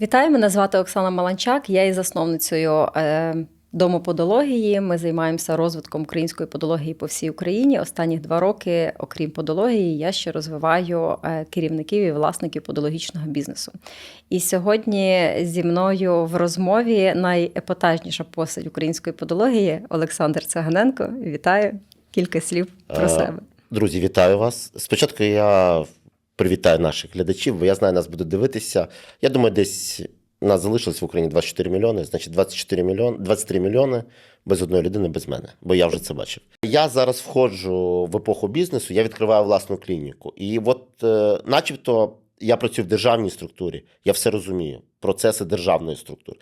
Вітаю, мене звати Оксана Маланчак. Я є засновницею е, дому подології. Ми займаємося розвитком української подології по всій Україні. Останні два роки, окрім подології, я ще розвиваю е, керівників і власників подологічного бізнесу. І сьогодні зі мною в розмові найепатажніша постать української подології Олександр Цаганенко. Вітаю кілька слів про Е, себе. Друзі, вітаю вас. Спочатку я привітаю наших глядачів, бо я знаю, нас будуть дивитися. Я думаю, десь нас залишилось в Україні 24 мільйони, значить 24 мільйони, 23 мільйони без одної людини, без мене, бо я вже це бачив. Я зараз входжу в епоху бізнесу, я відкриваю власну клініку. І от, е, начебто, я працюю в державній структурі, я все розумію, процеси державної структури.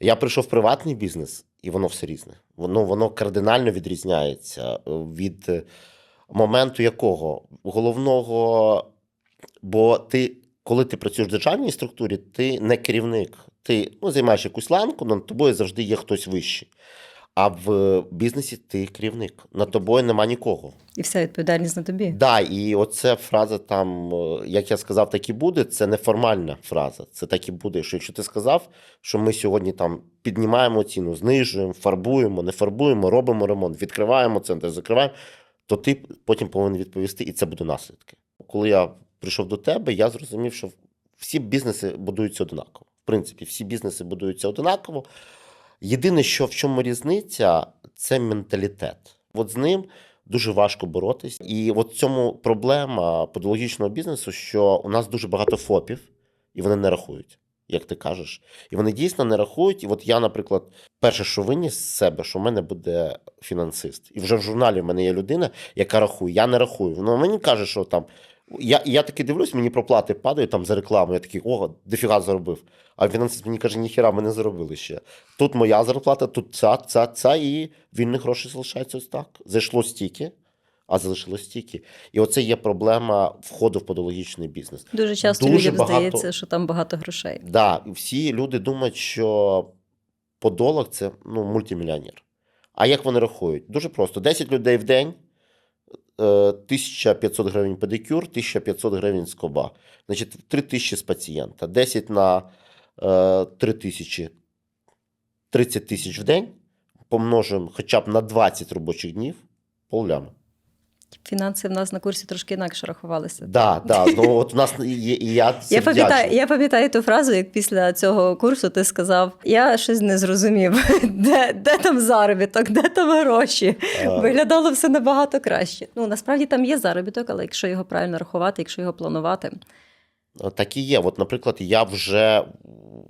Я прийшов в приватний бізнес, і воно все різне. Воно, воно кардинально відрізняється від моменту якого? Головного, бо ти, коли ти працюєш в державній структурі, ти не керівник. Ти ну, займаєш якусь ланку, над тобою завжди є хтось вищий. А в бізнесі ти керівник. Над тобою нема нікого. І вся відповідальність на тобі. Да, і оця фраза там, е, як я сказав, так і буде, це неформальна фраза. Це так і буде. Що якщо ти сказав, що ми сьогодні там піднімаємо ціну, знижуємо, фарбуємо, не фарбуємо, робимо ремонт, відкриваємо центр, закриваємо, то ти потім повинен відповісти, і це буде наслідки. Коли я прийшов до тебе, я зрозумів, що всі бізнеси будуються однаково. В принципі, всі бізнеси будуються однаково. Єдине, що в чому різниця, це менталітет. От з ним дуже важко боротись. І от в цьому проблема подологічного бізнесу, що у нас дуже багато ФОПів, і вони не рахують, як ти кажеш. І вони дійсно не рахують. І от я, наприклад, перше, що виніс з себе, що в мене буде фінансист. І вже в журналі в мене є людина, яка рахує. Я не рахую. Воно мені каже, що там. Я, я таки дивлюсь, мені проплати падають там за рекламу. Я такий, о, дофіга заробив. А фінансист мені каже, ніхіра, ми не заробили ще. Тут моя зарплата, тут ця, ця, ця, і вільних грошей залишається ось так. Зайшло стільки, а залишилось стільки. І оце є проблема входу в подологічний бізнес. Дуже часто Дуже людям багато- здається, що там багато грошей. Да, і всі люди думають, що подолог це ну, мультимільйонер. А як вони рахують? Дуже просто: 10 людей в день, 1500 гривень педикюр, 1500 гривень скоба. Значить, 3000 з пацієнта. 10 на е, 3000, 30 тисяч в день, Помножимо хоча б на 20 робочих днів, поллями. Фінанси в нас на курсі трошки інакше рахувалися. Да, да, ну от у нас є, і я Я пам'ятаю, я пам'ятаю ту фразу, як після цього курсу ти сказав: я щось не зрозумів, де, де там заробіток, де там гроші. А. Виглядало все набагато краще. Ну насправді там є заробіток, але якщо його правильно рахувати, якщо його планувати, Так і є. От, наприклад, я вже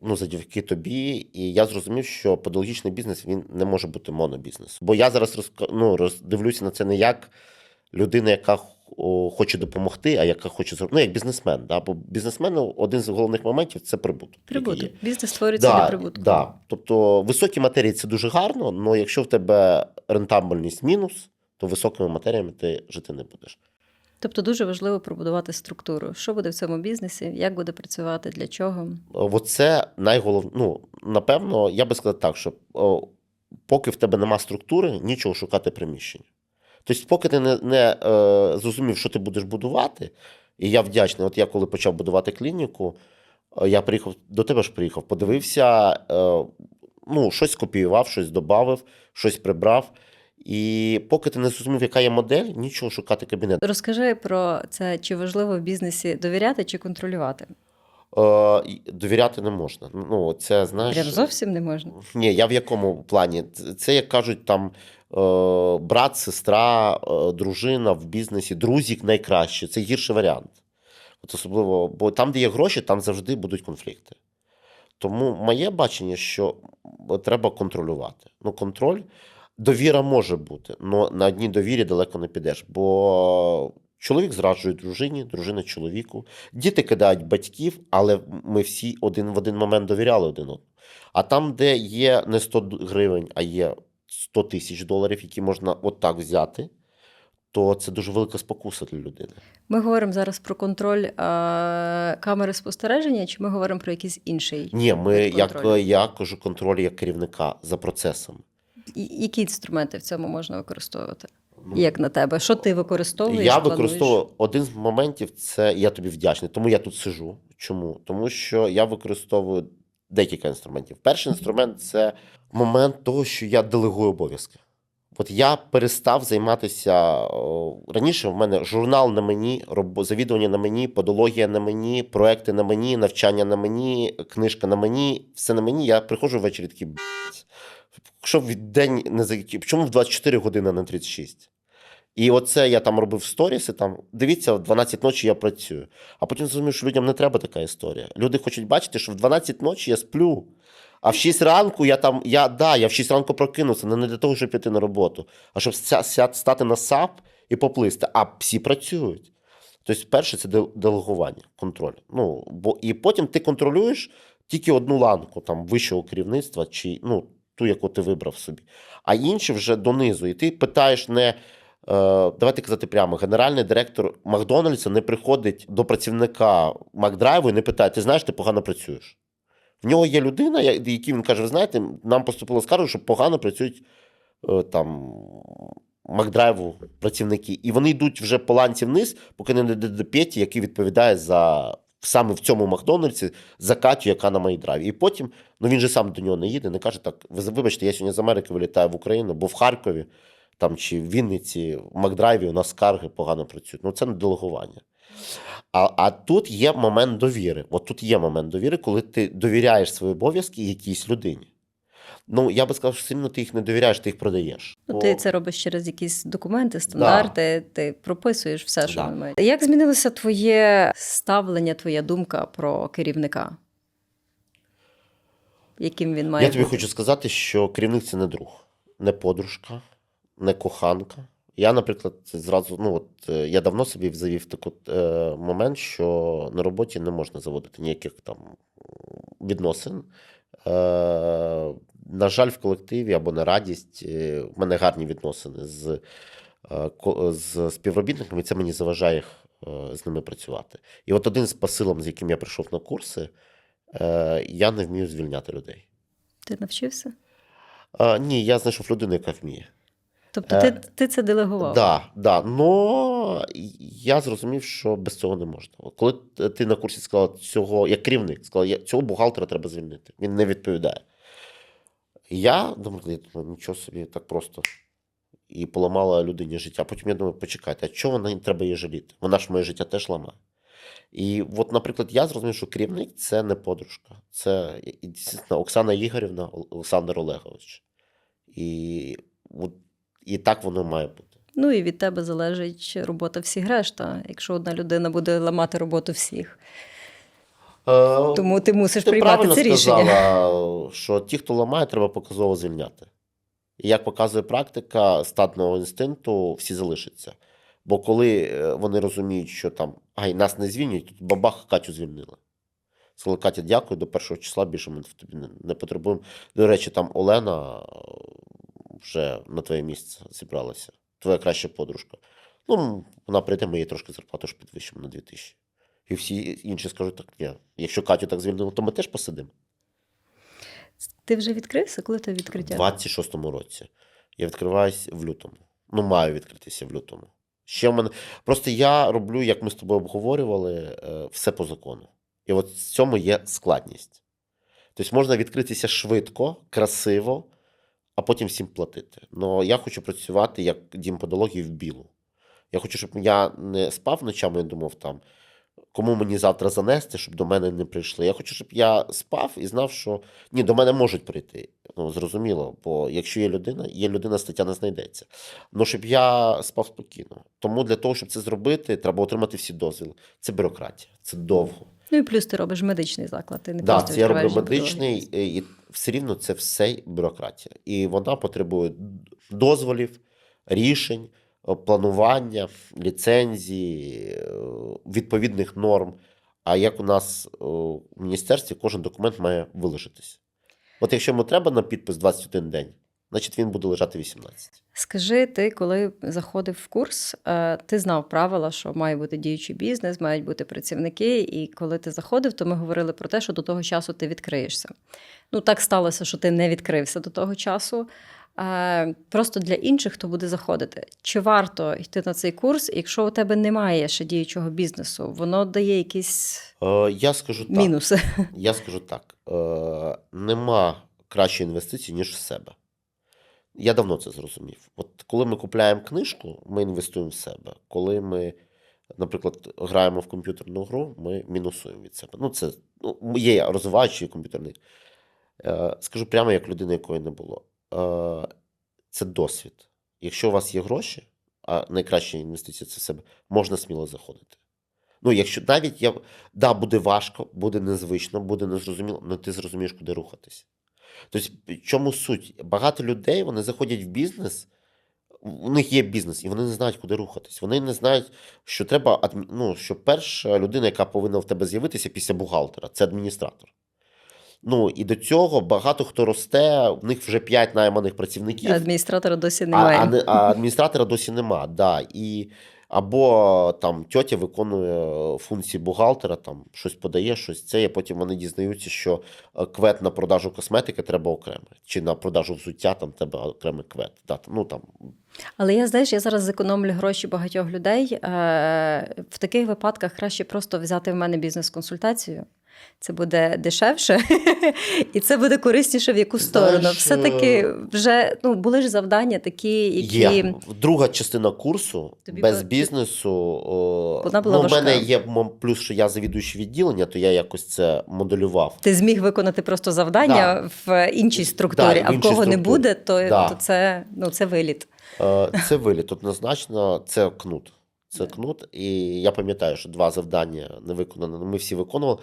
ну, завдяки тобі, і я зрозумів, що подологічний бізнес він не може бути монобізнесом. Бо я зараз розка- ну, роздивлюся на це не як людина, яка о, хоче допомогти, а яка хоче зробити. Ну, як бізнесмен. Да? Бо бізнесмену один з головних моментів це прибуток. прибуток. Бізнес створюється для прибутку. да. Тобто високі матерії це дуже гарно, але якщо в тебе рентабельність мінус, то високими матеріями ти жити не будеш. Тобто дуже важливо пробудувати структуру. Що буде в цьому бізнесі, як буде працювати, для чого. Оце найголовніше. Ну, напевно, я би сказав так, що о, поки в тебе нема структури, нічого шукати приміщення. Тобто, поки ти не, не е, зрозумів, що ти будеш будувати, і я вдячний, от я коли почав будувати клініку, е, я приїхав до тебе ж приїхав, подивився, е, ну, щось скопіював, щось додав, щось прибрав. І поки ти не зрозумів, яка є модель, нічого шукати кабінет. Розкажи про це, чи важливо в бізнесі довіряти чи контролювати? Е, довіряти не можна. Ну, це знаєш. Прям зовсім не можна. Ні, я в якому плані? Це- як кажуть, там брат, сестра, е, дружина в бізнесі, друзік найкраще. Це гірший варіант. От особливо, бо там, де є гроші, там завжди будуть конфлікти. Тому моє бачення, що треба контролювати. Ну, контроль, довіра може бути, але на одній довірі далеко не підеш. Бо чоловік зраджує дружині, дружина чоловіку, діти кидають батьків, але ми всі один в один момент довіряли один одному. А там, де є не 100 гривень, а є 100 тисяч доларів, які можна отак взяти, то це дуже велика спокуса для людини. Ми говоримо зараз про контроль е, камери спостереження, чи ми говоримо про якийсь інший? Ні, ми, як я кажу, контроль як керівника за процесом. І- Які інструменти в цьому можна використовувати? Ну, Як на тебе? Що ти використовуєш? Я плануєш? використовую один з моментів, це я тобі вдячний, тому я тут сижу. Чому? Тому що я використовую декілька інструментів. Перший інструмент це момент того, що я делегую обов'язки. От я перестав займатися раніше. В мене журнал на мені, завідування на мені, подологія на мені, проекти на мені, навчання на мені, книжка на мені, все на мені. Я приходжу ввечері такий «Б***ь, Що в день не закінчив? Чому в 24 години а не 36? І оце я там робив сторіси. Там дивіться, в 12 ночі я працюю. А потім зрозумів, що людям не треба така історія. Люди хочуть бачити, що в 12 ночі я сплю. А в 6 ранку я там, я да, я в 6 ранку прокинувся, але не для того, щоб піти на роботу, а щоб ся- ся- стати на САП і поплисти. А всі працюють. Тобто, перше, це делегування, контроль. Ну, бо, і потім ти контролюєш тільки одну ланку там, вищого керівництва, чи ну, ту, яку ти вибрав собі. А інші вже донизу. І ти питаєш не. е, Давайте казати прямо, генеральний директор Макдональдса не приходить до працівника Макдрайву і не питає: ти знаєш, ти погано працюєш. В нього є людина, якій він каже: ви знаєте, нам поступило скаргу, що погано працюють е, там Макдрайву працівники. І вони йдуть вже по ланці вниз, поки не дійде до Петі, який відповідає за саме в цьому Макдональдсі за Катю, яка на Майдрайві. І потім, ну він же сам до нього не їде, не каже так: ви вибачте, я сьогодні з Америки вилітаю в Україну, бо в Харкові там чи в Вінниці, в Макдрайві у нас скарги погано працюють. Ну це не делегування. А, а тут є момент довіри. От тут є момент довіри, коли ти довіряєш свої обов'язки якійсь людині. Ну, я би сказав, що сильно ти їх не довіряєш, ти їх продаєш. Ну, ти це робиш через якісь документи, стандарти, ти прописуєш все, що Да. маєте. Як змінилося твоє ставлення, твоя думка про керівника? Яким він має Я тобі бути? хочу сказати, що керівник це не друг, не подружка, не коханка. Я, наприклад, зразу, ну от е, я давно собі завів такий е, момент, що на роботі не можна заводити ніяких там відносин. Е, на жаль, в колективі або на радість е, в мене гарні відносини з, е, з співробітниками, і це мені заважає їх, е, з ними працювати. І от один з посилом, з яким я прийшов на курси, е, я не вмію звільняти людей. Ти навчився? А, ні, я знайшов людину, яка вміє. Тобто ти, ти це делегував? Да, да. Но я зрозумів, що без цього не можна. Коли ти на курсі сказала цього, як керівник, сказала, цього бухгалтера треба звільнити. Він не відповідає. Я думаю, нічого собі так просто. І поламала людині життя. Потім я думаю, почекайте, а чого вона треба її жаліти? Вона ж моє життя теж ламає. І от, наприклад, я зрозумів, що керівник це не подружка. Це дійсно, Оксана Ігорівна, Олександр Олегович. І, от, і так воно має бути. Ну і від тебе залежить робота всіх решта, якщо одна людина буде ламати роботу всіх. Е, Тому ти мусиш Ти приймати це рішення. сказала, що ті, хто ламає, треба показово звільняти. І як показує практика статного інстинкту, всі залишаться. Бо коли е, вони розуміють, що там ай, нас не звільнюють, тут бабах Катю звільнили. Сказали, Катя, дякую, до першого числа більше ми в тобі не, потребуємо. До речі, там Олена вже на твоє місце зібралася. Твоя краща подружка. Ну, вона прийде, ми їй трошки зарплату ж підвищимо на 2000. І всі інші скажуть, так, ні, якщо Катю так звільнили, то ми теж посидимо. Ти вже відкрився, коли тебе відкриття? У 26-му році. Я відкриваюсь в лютому. Ну, маю відкритися в лютому. Ще в мене. Просто я роблю, як ми з тобою обговорювали, е, все по закону. І от в цьому є складність. Тобто можна відкритися швидко, красиво, а потім всім платити. Но я хочу працювати як дім подологів в білу. Я хочу, щоб я не спав ночами і думав там, кому мені завтра занести, щоб до мене не прийшли. Я хочу, щоб я спав і знав, що ні, до мене можуть прийти. Ну, зрозуміло, бо якщо є людина, є людина, стаття не знайдеться. Ну, щоб я спав спокійно. Тому для того, щоб це зробити, треба отримати всі дозвіли. Це бюрократія, це довго. Ну і плюс ти робиш медичний заклад. Ти не Да, просто це я роблю медичний, і все рівно це все бюрократія. І вона потребує дозволів, рішень, планування, ліцензії, е, відповідних норм. А як у нас в міністерстві кожен документ має вилежитись. От якщо йому треба на підпис 21 день, значить він буде лежати 18. Скажи, ти коли заходив в курс, е, ти знав правила, що має бути діючий бізнес, мають бути працівники. І коли ти заходив, то ми говорили про те, що до того часу ти відкриєшся. Ну так сталося, що ти не відкрився до того часу. е, просто для інших, хто буде заходити. Чи варто йти на цей курс, якщо у тебе немає ще діючого бізнесу, воно дає якісь Е, я скажу так. мінуси. Я скажу так: нема кращої інвестиції, ніж в себе. Я давно це зрозумів. От коли ми купляємо книжку, ми інвестуємо в себе. Коли ми, наприклад, граємо в комп'ютерну гру, ми мінусуємо від себе. Ну, це ну, є розвиваючий комп'ютерний. Е, скажу прямо як людина, якої не було. Е, це досвід. Якщо у вас є гроші, а найкраща інвестиція це в себе, можна сміло заходити. Ну, якщо навіть я да, буде важко, буде незвично, буде незрозуміло, але ти зрозумієш, куди рухатись. Тобто, чому суть? Багато людей вони заходять в бізнес, у них є бізнес, і вони не знають, куди рухатись. Вони не знають, що треба ну, що перша людина, яка повинна в тебе з'явитися після бухгалтера, це адміністратор. Ну і до цього багато хто росте, в них вже 5 найманих працівників. Адміністратора досі немає. а, не- а адміністратора досі нема. Да. І, або там тьотя виконує функції бухгалтера, там щось подає, щось це, і потім вони дізнаються, що е, квет на продажу косметики треба окремо, чи на продажу взуття там треба окремий квет. Дати. ну, там, Але я знаєш, я зараз зекономлю гроші багатьох людей. Е, В таких випадках краще просто взяти в мене бізнес-консультацію. Це буде дешевше, і це буде корисніше в яку сторону. Знаєш, Все-таки е, вже ну, були ж завдання такі, які Є друга частина курсу Тобі без було- бізнесу. Вона була ну, важка. мене є плюс, що я завідуючий відділення, то я якось це моделював. ти зміг виконати просто завдання в іншій структурі, Да, в а в кого не буде, то, Да. то це, ну, це виліт. Е, Це виліт. Однозначно, це кнут. Це кнут. І я пам'ятаю, що два завдання не виконано. Ми всі виконували.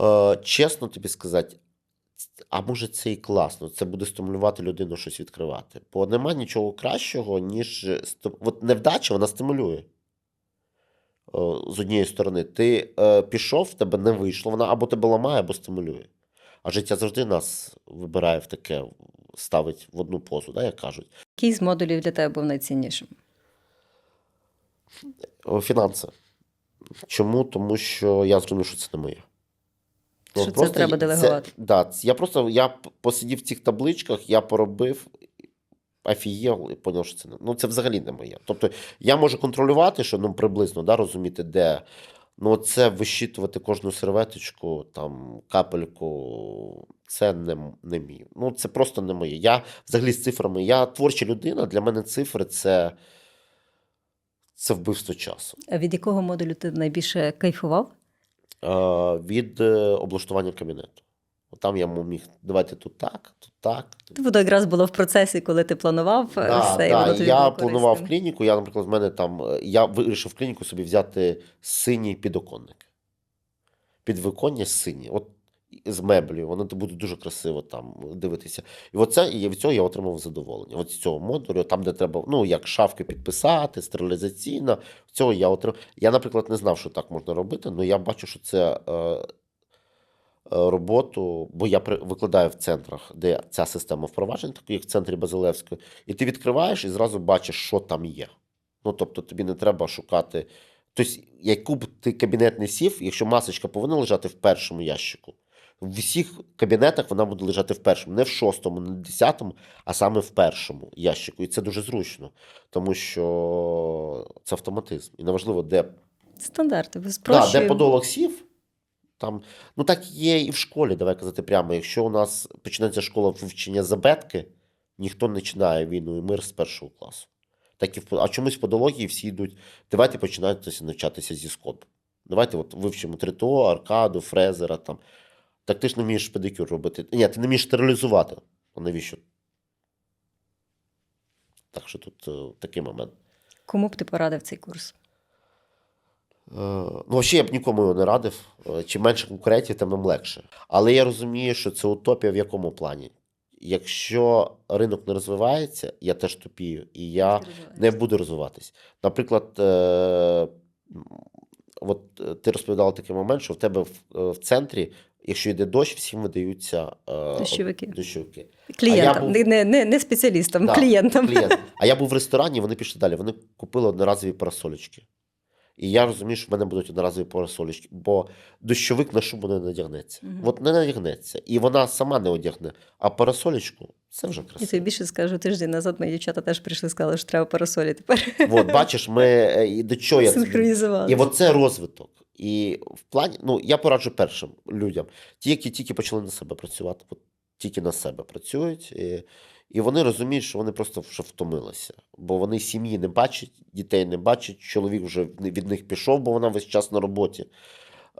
Е, Чесно тобі сказати, а може це і класно. Це буде стимулювати людину щось відкривати. Бо нема нічого кращого, ніж от невдача, вона стимулює. Е, З однієї сторони, ти е, пішов, в тебе не вийшло, вона або тебе ламає, або стимулює. А життя завжди нас вибирає в таке, ставить в одну позу, да, як кажуть. Який з модулів для тебе був найціннішим? Фінанси. Чому? Тому що я зрозумів, що це не моє. Що це треба делегувати. Це, да, я просто я посидів в цих табличках, я поробив, офігел і зрозумів, що це не. Ну, це взагалі не моє. Тобто я можу контролювати, що ну, приблизно да, розуміти, де. Ну, це вищитувати кожну серветочку, там, капельку, це не, не мій. Ну, це просто не моє. Я взагалі з цифрами, я творча людина, для мене цифри це, це вбивство часу. А від якого модулю ти найбільше кайфував? Е, від е, облаштування кабінету. Там я міг, давайте тут так, тут так. Тут. Воно якраз було в процесі, коли ти планував е, Да, все, да, І тобі я було планував клініку. Я, наприклад, в мене там я вирішив клініку собі взяти синій підоконник. Підвиконня синє. От з меблів, воно буде дуже красиво там дивитися. І оце, і від цього я отримав задоволення. От з цього модулю, там, де треба, ну, як шафки підписати, стерилізаційно, цього я отримав. Я, наприклад, не знав, що так можна робити, але я бачу, що це е, е, роботу, бо я при- викладаю в центрах, де ця система впроваджена, так як в центрі Базилевської, і ти відкриваєш і зразу бачиш, що там є. Ну, тобто, тобі не треба шукати. Тобто, яку б ти кабінет не сів, якщо масочка повинна лежати в першому ящику, в усіх кабінетах вона буде лежати в першому, не в шостому, не в десятому, а саме в першому ящику. І це дуже зручно, тому що це автоматизм. І неважливо, де Стандарти, ви Да, де подолок сів, там, ну так є і в школі, давай казати прямо. Якщо у нас починається школа вивчення забетки, ніхто не починає війну і мир з першого класу. Так і в, а чомусь в подології всі йдуть. Давайте починайте навчатися зі скоп. Давайте от вивчимо 3ТО, аркаду, фрезера. Там. Так ти ж не вмієш педикюр робити. Ні, ти не вмієш стерилізувати. А навіщо? Так що тут е, такий момент. Кому б ти порадив цей курс? Е, Ну, взагалі, я б нікому його не радив. Е, Чим менше конкурентів, тим їм легше. Але я розумію, що це утопія в якому плані. Якщо ринок не розвивається, я теж тупію, і я не буду розвиватись. Наприклад, е, м, от е, ти розповідала такий момент, що в тебе в, е, в центрі, якщо йде дощ, всім видаються е, Дощовики. дощовики. Клієнтам, був- не, не, не, спеціалістам, Да, клієнтам. клієнт. А я був в ресторані, вони пішли далі. Вони купили одноразові парасолечки. І я розумію, що в мене будуть одноразові парасолічки, бо дощовик на шубу не надягнеться. Мгм. От не надягнеться. І вона сама не одягне. А парасолічку це вже І красиво. тобі більше скажу, тиждень назад мої дівчата теж прийшли, сказали, що треба парасолі тепер. От, бачиш, ми е, і до чого я це. І оце розвиток. І в плані, ну я пораджу першим людям, ті, які тільки почали на себе працювати, от тільки на себе працюють, і, і вони розуміють, що вони просто вже втомилися. Бо вони сім'ї не бачать, дітей не бачать, чоловік вже від них пішов, бо вона весь час на роботі.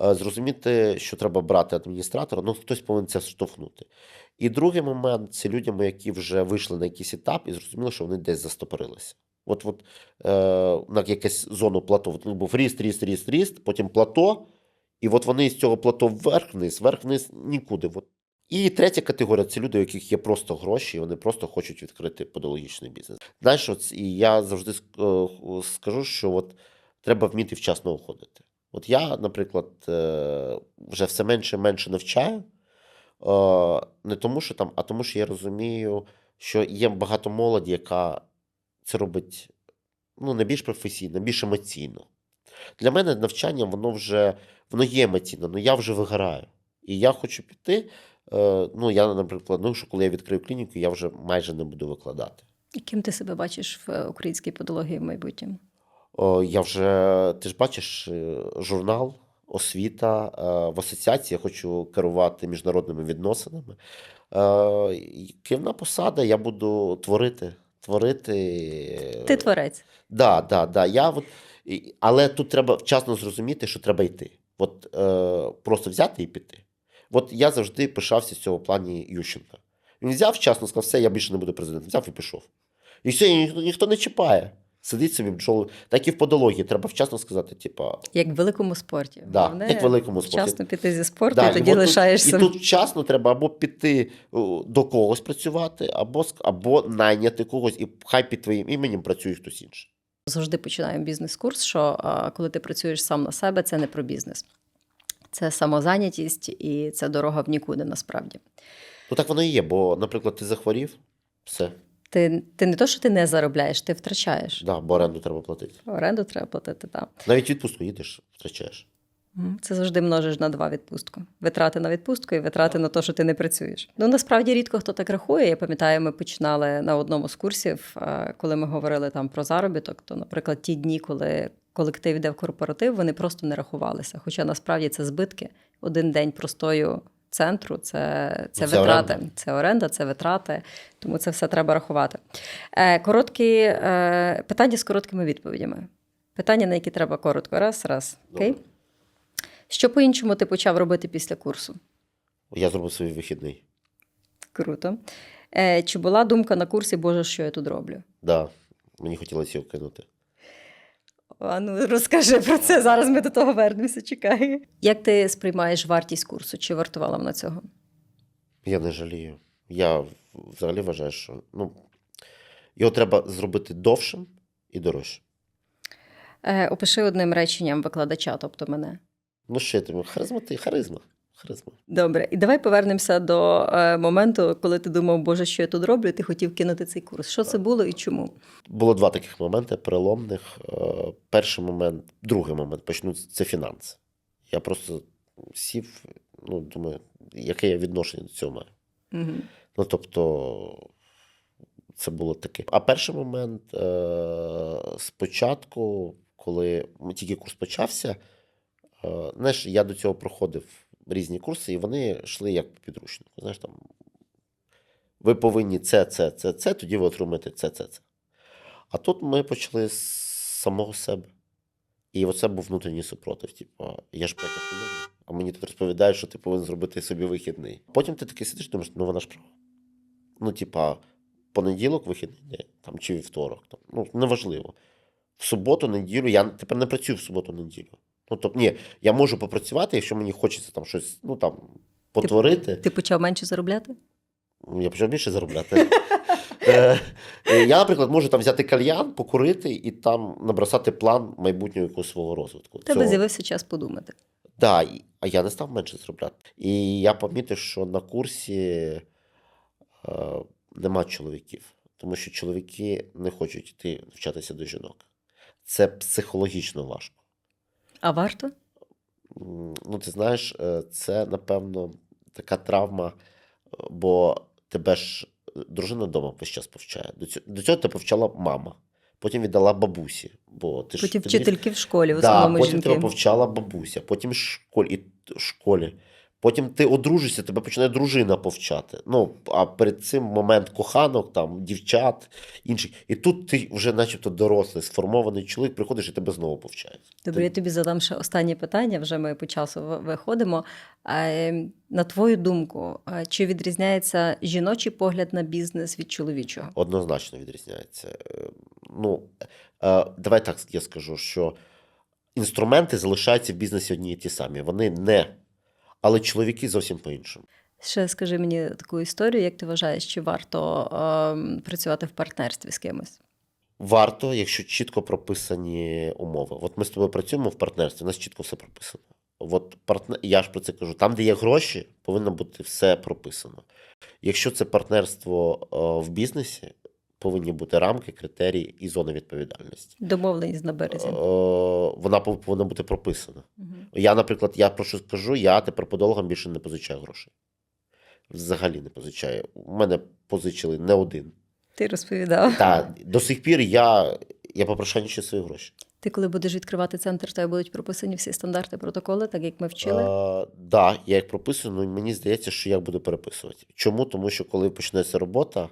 Е, Зрозуміти, що треба брати адміністратора, ну хтось повинен це штовхнути. І другий момент це людям, які вже вийшли на якийсь етап і зрозуміли, що вони десь застопорилися. От, от е, на якусь зону плато. От, ну, був ріст, ріст, ріст, ріст, потім плато, і от вони з цього плато вверх-вниз, вверх-вниз нікуди. От. І третя категорія це люди, у яких є просто гроші, і вони просто хочуть відкрити подологічний бізнес. Знаєш, от, і я завжди е, скажу, що от, треба вміти вчасно уходити. От я, наприклад, е, вже все менше і менше навчаю, е, не тому, що там, а тому, що я розумію, що є багато молоді, яка це робить ну, не більш професійно, більш емоційно. Для мене навчання воно вже воно є емоційно, але я вже вигораю. І я хочу піти. Е, ну, я, наприклад, ну, що коли я відкрию клініку, я вже майже не буду викладати. Яким ти себе бачиш в е, українській подології в майбутньому? О, я вже, ти ж бачиш, е, журнал, освіта в асоціації я хочу керувати міжнародними відносинами. І Керівна посада, я буду творити. Творити. Ти творець. Да, да, да. Я от, але тут треба вчасно зрозуміти, що треба йти. От е, просто взяти і піти. От я завжди пишався з цього плані Ющенка. Він взяв вчасно, сказав, все, я більше не буду президентом. Взяв і пішов. І все, і ніхто, ніхто не чіпає. Сидить собі бджоли. Так і в подології треба вчасно сказати, типа, Як в великому спорті. Да, як в великому спорті. Вчасно піти зі спорту, Да, і тоді лишаєшся. І тут вчасно треба або піти до когось працювати, або, або найняти когось, і хай під твоїм іменем працює хтось інший. Завжди починаємо бізнес-курс, що коли ти працюєш сам на себе, це не про бізнес. Це самозайнятість і це дорога в нікуди насправді. Ну так воно і є, бо, наприклад, ти захворів, все. Ти, ти не то, що ти не заробляєш, ти втрачаєш. Да, бо оренду треба платити. Оренду треба платити, так. Навіть відпустку їдеш, втрачаєш. Це завжди множиш на два відпустку. Витрати на відпустку і витрати на те, що ти не працюєш. Ну насправді рідко хто так рахує. Я пам'ятаю, ми починали на одному з курсів, е, коли ми говорили там про заробіток. То, наприклад, ті дні, коли колектив йде в корпоратив, вони просто не рахувалися. Хоча насправді це збитки. Один день простою центру це, це, це витрати, оренда. це оренда, це витрати. Тому це все треба рахувати. Е, короткі е, питання з короткими відповідями. Питання, на які треба коротко. Раз, раз. Окей? Що по-іншому ти почав робити після курсу? Я зробив свій вихідний. Круто. Е, чи була думка на курсі, Боже, що я тут роблю? Да. Мені хотілося його кинути. А ну розкажи про це. Зараз ми до того вернемося. Чекай. Як ти сприймаєш вартість курсу? Чи вартувала вона цього? Я не жалію. Я взагалі вважаю, що ну, його треба зробити довшим і дорожчим. Е, опиши одним реченням викладача, тобто мене. Ну, що я тобі? Харизмати, харизма. Харизма. Добре, і давай повернемося до е, моменту, коли ти думав, Боже, що я тут роблю, і ти хотів кинути цей курс. Що це було і чому? Було два таких моменти переломних. Е, Перший момент, другий момент почну це фінанси. Я просто сів, ну, думаю, яке я відношення до цього маю. Угу. Ну, тобто, це було таке. А перший момент е, спочатку, коли тільки курс почався, е, знаєш, я до цього проходив різні курси, і вони йшли як по підручнику. Знаєш, там, ви повинні це, це, це, це, тоді ви отримаєте це, це, це. А тут ми почали з самого себе. І оце був внутрішній супротив. Типу, я ж Петя художник, а мені тут розповідають, що ти повинен зробити собі вихідний. Потім ти такий сидиш думаєш, ну вона ж права. Ну, типа, понеділок вихідний день, там, чи вівторок. Там, ну, неважливо. В суботу, неділю, я тепер не працюю в суботу, неділю. Ну, тобто, ні, я можу попрацювати, якщо мені хочеться там щось, ну там, потворити. Ти почав менше заробляти? Я почав більше заробляти. Е, е, Я, наприклад, можу там взяти кальян, покурити і там набросати план майбутнього якогось свого розвитку. Тебе з'явився час подумати. Да, а я не став менше заробляти. І я помітив, що на курсі е, нема чоловіків, тому що чоловіки не хочуть йти навчатися до жінок. Це психологічно важко. А варто? Ну, ти знаєш, е, це, напевно, така травма, е, бо тебе ж е, дружина вдома весь час повчає. До цього, до цього тебе повчала мама, потім віддала бабусі. Бо ти ж Потім тобі- вчительки в школі, в Да, основному потім жінки. тебе повчала бабуся, потім школі, і в школі. Потім ти одружишся, тебе починає дружина повчати. Ну, а перед цим момент коханок, там, дівчат, інших. І тут ти вже, начебто, дорослий, сформований чоловік, приходиш і тебе знову повчають. Добре, я тобі задам ще останнє питання, вже ми по часу виходимо. Е, На твою думку, чи відрізняється жіночий погляд на бізнес від чоловічого? Однозначно відрізняється. Е, Ну, е, давай так я скажу, що інструменти залишаються в бізнесі одні і ті самі. Вони не. Але чоловіки зовсім по-іншому. Ще скажи мені таку історію, як ти вважаєш, чи варто е, працювати в партнерстві з кимось? Варто, якщо чітко прописані умови. От ми з тобою працюємо в партнерстві, у нас чітко все прописано. От партнер, я ж про це кажу. Там, де є гроші, повинно бути все прописано. Якщо це партнерство е, в бізнесі, повинні бути рамки, критерії і зони відповідальності. Домовленість на Е, березі. Вона повинна бути прописана. Мгм. Я, наприклад, я про що скажу, я тепер подологам більше не позичаю грошей. Взагалі не позичаю. У мене позичили не один. Ти розповідав. Та до сих пір я, я попрошаю свої гроші. Ти коли будеш відкривати центр, тебе будуть прописані всі стандарти, протоколи, так як ми вчили. Так, да, я їх прописую, але мені здається, що я буду переписувати. Чому? Тому що коли почнеться робота,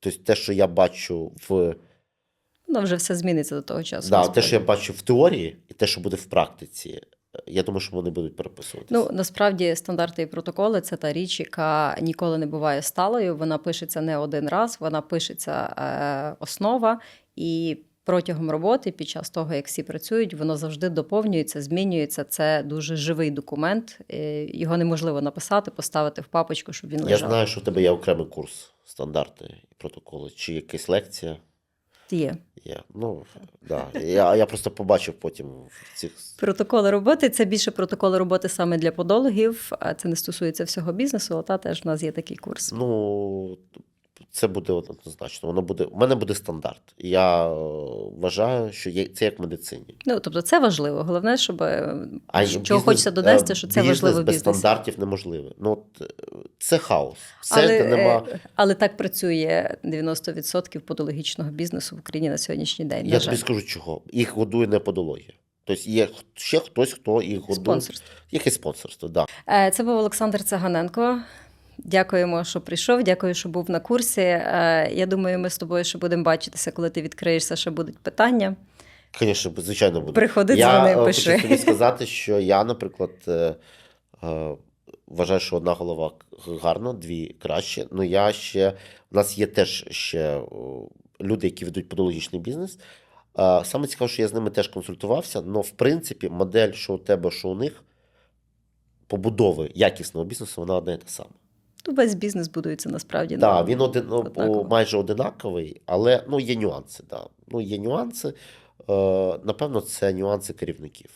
тобто те, що я бачу в Ну, вже все зміниться до того часу. да, те, що я бачу в теорії, і те, що буде в практиці, я думаю, що вони будуть переписуватися. Ну насправді стандарти і протоколи це та річ, яка ніколи не буває сталою. Вона пишеться не один раз, вона пишеться е, основа, і протягом роботи, під час того, як всі працюють, воно завжди доповнюється, змінюється. Це дуже живий документ. е, Його неможливо написати, поставити в папочку, щоб він я лежав. знаю, що в тебе є окремий курс, стандарти і протоколи, чи якась лекція. Є Є. Ну, да. я, я просто побачив потім цих. протоколи роботи. Це більше протоколи роботи саме для подологів. а Це не стосується всього бізнесу. але та теж в нас є такий курс. Ну, це буде однозначно. Воно буде. У мене буде стандарт. Я е, вважаю, що є, це як в медицині. Ну тобто, це важливо. Головне, щоб е, А чого бізнес, хочеться донести, е, що це бізнес важливо без бізнесі. стандартів неможливо. Ну, от, це хаос. Все, Але, де нема. але так працює 90% подологічного бізнесу в Україні на сьогоднішній день. Я тобі скажу чого. Їх годує не подологія. Тобто є ще хтось, хто їх годує. Спонсорство. Якесь спонсорство, так. Да. Це був Олександр Цаганенко. Дякуємо, що прийшов. Дякую, що був на курсі. Е, Я думаю, ми з тобою ще будемо бачитися, коли ти відкриєшся, ще будуть питання. Звісно, звичайно буде. Приходи, я дзвони, е, пиши. хочу тобі сказати, що я, наприклад, е, вважаю, що одна голова гарно, дві краще. Ну я ще у нас є теж ще люди, які ведуть подологічний бізнес. Саме цікаво, що я з ними теж консультувався, але в принципі модель, що у тебе, що у них, побудови якісного бізнесу, вона одна і та сама. Ну, Весь бізнес будується насправді. Так, на- да, він один, ну, однаково. майже одинаковий, але ну, є нюанси. Да. Ну, є нюанси. Е, напевно, це нюанси керівників.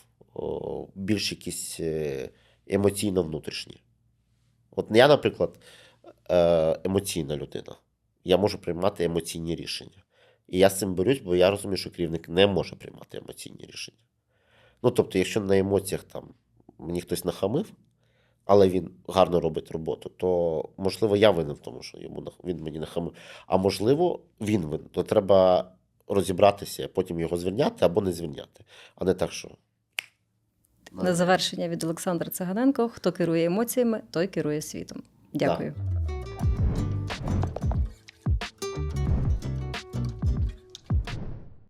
Більш якісь е, емоційно внутрішні. От я, наприклад, е, емоційна людина. Я можу приймати емоційні рішення. І я з цим борюсь, бо я розумію, що керівник не може приймати емоційні рішення. Ну, тобто, якщо на емоціях там мені хтось нахамив, але він гарно робить роботу, то можливо я винен в тому, що йому він мені нахамив. А можливо, він винен. То треба розібратися, потім його звільняти або не звільняти, а не так, що. На завершення від Олександра Циганенко: Хто керує емоціями, той керує світом. Дякую.